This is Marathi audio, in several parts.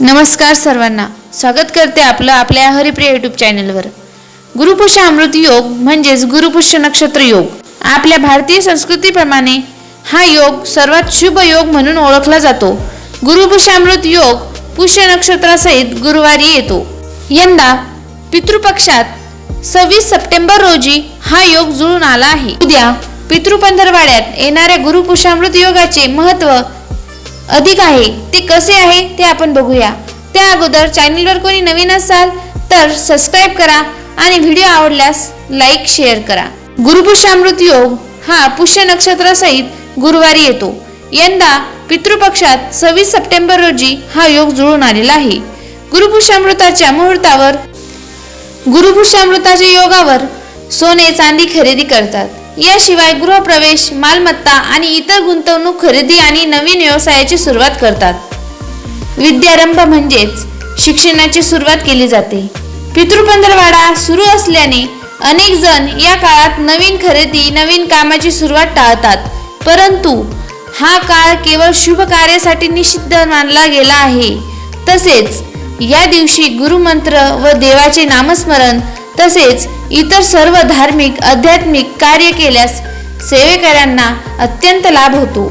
नमस्कार सर्वांना. स्वागत करते आपलं आपल्या हरिप्रिय युट्यूब चॅनलवर गुरुपुष्य अमृत योग म्हणजेच गुरुपुष्य नक्षत्र योग. आपल्या भारतीय संस्कृतीप्रमाणे हा योग सर्वात शुभ योग म्हणून ओळखला जातो. गुरुपुष्य अमृत योग पुष्य नक्षत्रासहित गुरुवारी येतो. यंदा पितृपक्षात सव्वीस सप्टेंबर रोजी हा योग जुळून आला आहे. उद्या पितृपंधरवाड्यात येणाऱ्या गुरुपुष्यामृत योगाचे महत्त्व अधिक आहे. ते कसे आहे ते आपण बघूया. त्या अगोदर चॅनलवर कोणी नवीन असाल तर सबस्क्राईब करा आणि व्हिडिओ आवडल्यास लाईक शेअर करा. गुरुपुष्यामृत योग हा पुष्य नक्षत्रासहित गुरुवारी येतो. यंदा पितृपक्षात सव्वीस सप्टेंबर रोजी हा योग जुळून आलेला आहे. गुरुपुष्यामृताच्या मुहूर्तावर गुरुपुष्यामृताच्या योगावर सोने चांदी खरेदी करतात. याशिवाय गृहप्रवेश मालमत्ता आणि इतर गुंतवणूक खरेदी आणि नवीन व्यवसायाची सुरुवात करतात. विद्यारंभ म्हणजेच शिक्षणाची सुरुवात केली जाते. पितृपंधरवाडा सुरू असल्याने अनेक जण या काळात नवीन खरेदी नवीन कामाची सुरुवात टाळतात. परंतु हा काळ केवळ शुभ कार्यासाठी निषिद्ध मानला गेला आहे. तसेच या दिवशी गुरुमंत्र व देवाचे नामस्मरण तसेच इतर सर्व धार्मिक आध्यात्मिक कार्य केल्यास सेवेकऱ्यांना अत्यंत लाभ होतो.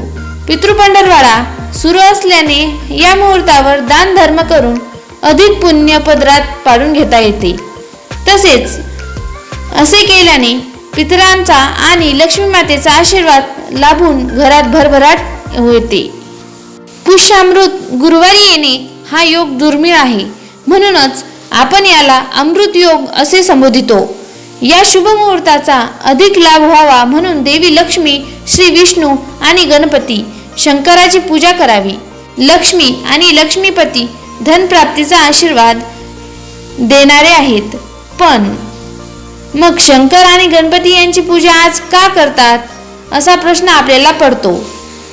पितृपंढरवाडा सुरू असल्याने या मुहूर्तावर दान धर्म करून अधिक पुण्य पदरात पाडून घेता येते. तसेच असे केल्याने पितरांचा आणि लक्ष्मी मातेचा आशीर्वाद लाभून घरात भरभराट होते. पुष्यामृत गुरुवारी येणे हा योग दुर्मिळ आहे. म्हणूनच आपण याला अमृत योग असे संबोधितो. या शुभ मुहूर्ताचा अधिक लाभ व्हावा म्हणून देवी लक्ष्मी श्री विष्णू आणि गणपती शंकराची पूजा करावी. लक्ष्मी आणि लक्ष्मीपती धनप्राप्तीचा आशीर्वाद देणारे आहेत. पण मग शंकर आणि गणपती यांची पूजा आज का करतात? असा प्रश्न आपल्याला पडतो.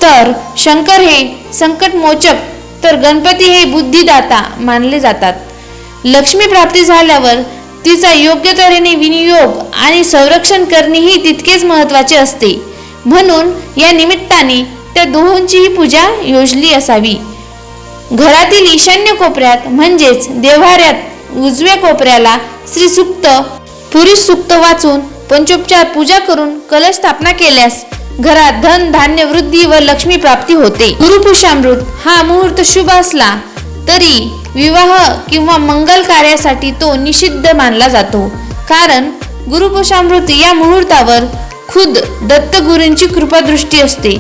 तर शंकर हे संकटमोचक तर गणपती हे बुद्धिदाता मानले जातात. लक्ष्मी प्राप्ती झाल्यावर तिचा योग्य तऱ्हेने विनियोग आणि संरक्षण करणेही तितकेच महत्त्वाचे असते. म्हणून या निमित्ताने त्या दोहोंचीही पूजा योजली असावी. घरातील ईशान्य कोपऱ्यात म्हणजेच देव्हाऱ्यात उजव्या कोपऱ्याला श्री सुक्त पुरुष सुक्त वाचून पंचोपचार पूजा करून कलश स्थापना केल्यास घरात धन धान्य वृद्धी व लक्ष्मी प्राप्ती होते. गुरुपुषामृत हा मुहूर्त शुभ असला तरी विवाह किंवा मंगल कार्यासाठी तो निषिद्ध मानला जातो. कारण गुरुपुषामृत या मुहूर्तावर खुद दत्तगुरूंची कृपादृष्टी असते.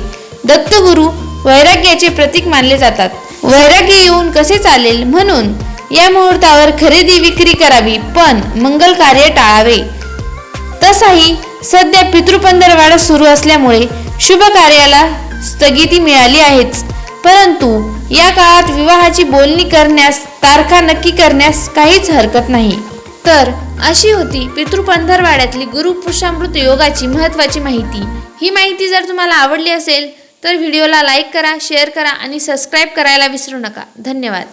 दत्तगुरु वैराग्याचे प्रतीक मानले जातात. वैराग्य येऊन कसे चालेल म्हणून या मुहूर्तावर खरेदी विक्री करावी पण मंगल कार्य टाळावे. तसाही सध्या पितृपंधरवाडा सुरू असल्यामुळे शुभ कार्याला स्थगिती मिळाली आहेच. परंतु या काळात विवाहाची बोलणी करण्यास तारखा नक्की करण्यास काहीच हरकत नाही. तर अशी होती पितृपंधरवाड्यातली गुरुपुरुषामृत योगाची महत्त्वाची माहिती. ही माहिती जर तुम्हाला आवडली असेल तर व्हिडिओला लाईक करा शेअर करा आणि सबस्क्राईब करायला विसरू नका. धन्यवाद.